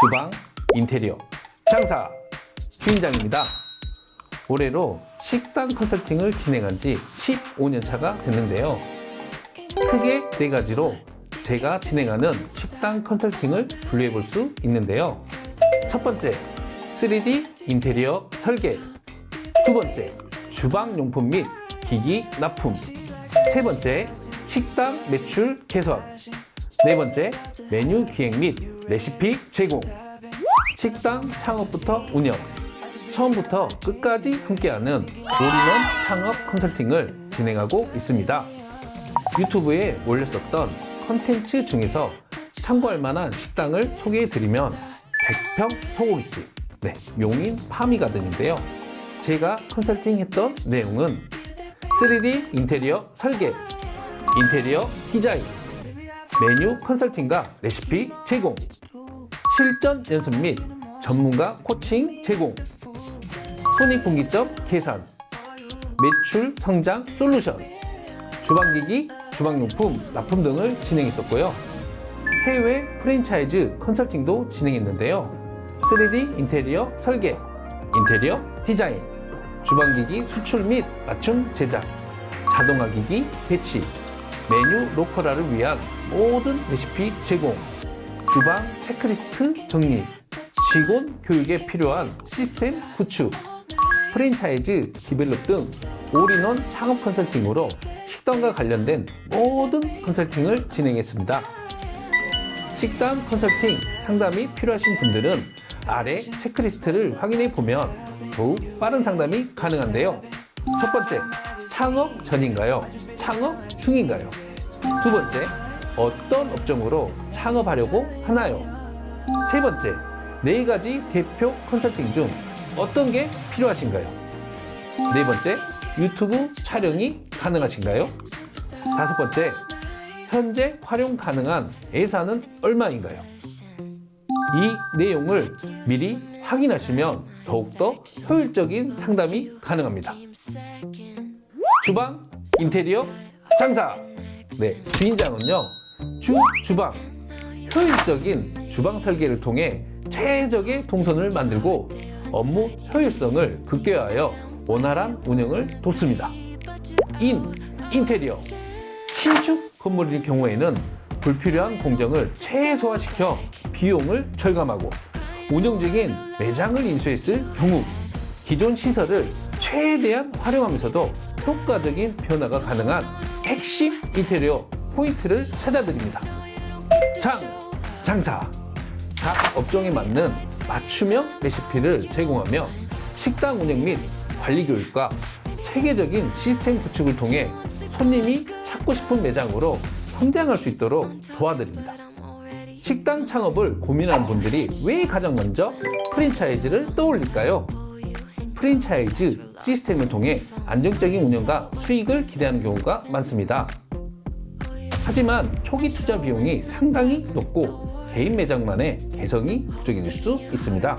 주방, 인테리어, 장사, 주인장입니다. 올해로 식당 컨설팅을 진행한 지 15년 차가 됐는데요. 크게 네 가지로 제가 진행하는 식당 컨설팅을 분류해 볼 수 있는데요. 첫 번째, 3D 인테리어 설계. 두 번째, 주방 용품 및 기기 납품. 세 번째, 식당 매출 개선. 네 번째, 메뉴 기획 및 레시피 제공. 식당 창업부터 운영. 처음부터 끝까지 함께하는 올인원 창업 컨설팅을 진행하고 있습니다. 유튜브에 올렸었던 컨텐츠 중에서 참고할 만한 식당을 소개해 드리면 백평 소고기집, 네, 용인 파미가든인데요. 제가 컨설팅했던 내용은 3D 인테리어 설계, 인테리어 디자인, 메뉴 컨설팅과 레시피 제공, 실전 연습 및 전문가 코칭 제공, 손익분기점 계산, 매출 성장 솔루션, 주방기기, 주방용품, 납품 등을 진행했었고요. 해외 프랜차이즈 컨설팅도 진행했는데요. 3D 인테리어 설계, 인테리어 디자인, 주방기기 수출 및 맞춤 제작, 자동화기기 배치, 메뉴 로컬화를 위한 모든 레시피 제공, 주방 체크리스트 정리, 직원 교육에 필요한 시스템 구축, 프랜차이즈 디벨롭 등 올인원 창업 컨설팅으로 식당과 관련된 모든 컨설팅을 진행했습니다. 식당 컨설팅 상담이 필요하신 분들은 아래 체크리스트를 확인해 보면 더욱 빠른 상담이 가능한데요. 첫 번째, 창업 전인가요? 창업 중인가요? 두 번째, 어떤 업종으로 창업하려고 하나요? 세 번째, 네 가지 대표 컨설팅 중 어떤 게 필요하신가요? 네 번째, 유튜브 촬영이 가능하신가요? 다섯 번째, 현재 활용 가능한 예산은 얼마인가요? 이 내용을 미리 확인하시면 더욱더 효율적인 상담이 가능합니다. 주방, 인테리어, 장사. 네, 주인장은요, 주 주방, 효율적인 주방 설계를 통해 최적의 동선을 만들고 업무 효율성을 극대화하여 원활한 운영을 돕습니다. 인, 인테리어. 신축 건물일 경우에는 불필요한 공정을 최소화시켜 비용을 절감하고 운영적인 매장을 인수했을 경우 기존 시설을 최대한 활용하면서도 효과적인 변화가 가능한 핵심 인테리어 포인트를 찾아드립니다. 장, 장사. 각 업종에 맞는 맞춤형 레시피를 제공하며 식당 운영 및 관리 교육과 체계적인 시스템 구축을 통해 손님이 찾고 싶은 매장으로 성장할 수 있도록 도와드립니다. 식당 창업을 고민하는 분들이 왜 가장 먼저 프랜차이즈를 떠올릴까요? 프랜차이즈 시스템을 통해 안정적인 운영과 수익을 기대하는 경우가 많습니다. 하지만 초기 투자 비용이 상당히 높고 개인 매장만의 개성이 국적일 수 있습니다.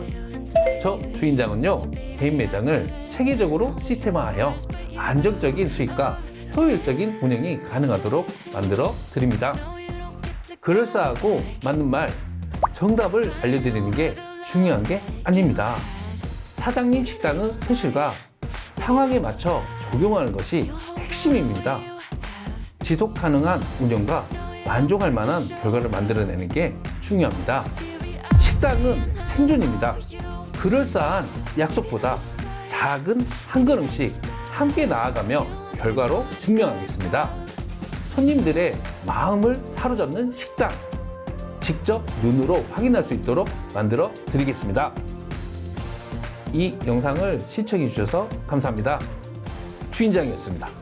저 주인장은요, 개인 매장을 체계적으로 시스템화하여 안정적인 수익과 효율적인 운영이 가능하도록 만들어 드립니다. 그럴싸하고 맞는 말, 정답을 알려드리는 게 중요한 게 아닙니다. 사장님 식당은 현실과 상황에 맞춰 적용하는 것이 핵심입니다. 지속 가능한 운영과 만족할 만한 결과를 만들어내는 게 중요합니다. 식당은 생존입니다. 그럴싸한 약속보다 작은 한 걸음씩 함께 나아가며 결과로 증명하겠습니다. 손님들의 마음을 사로잡는 식당. 직접 눈으로 확인할 수 있도록 만들어 드리겠습니다. 이 영상을 시청해 주셔서 감사합니다. 주인장이었습니다.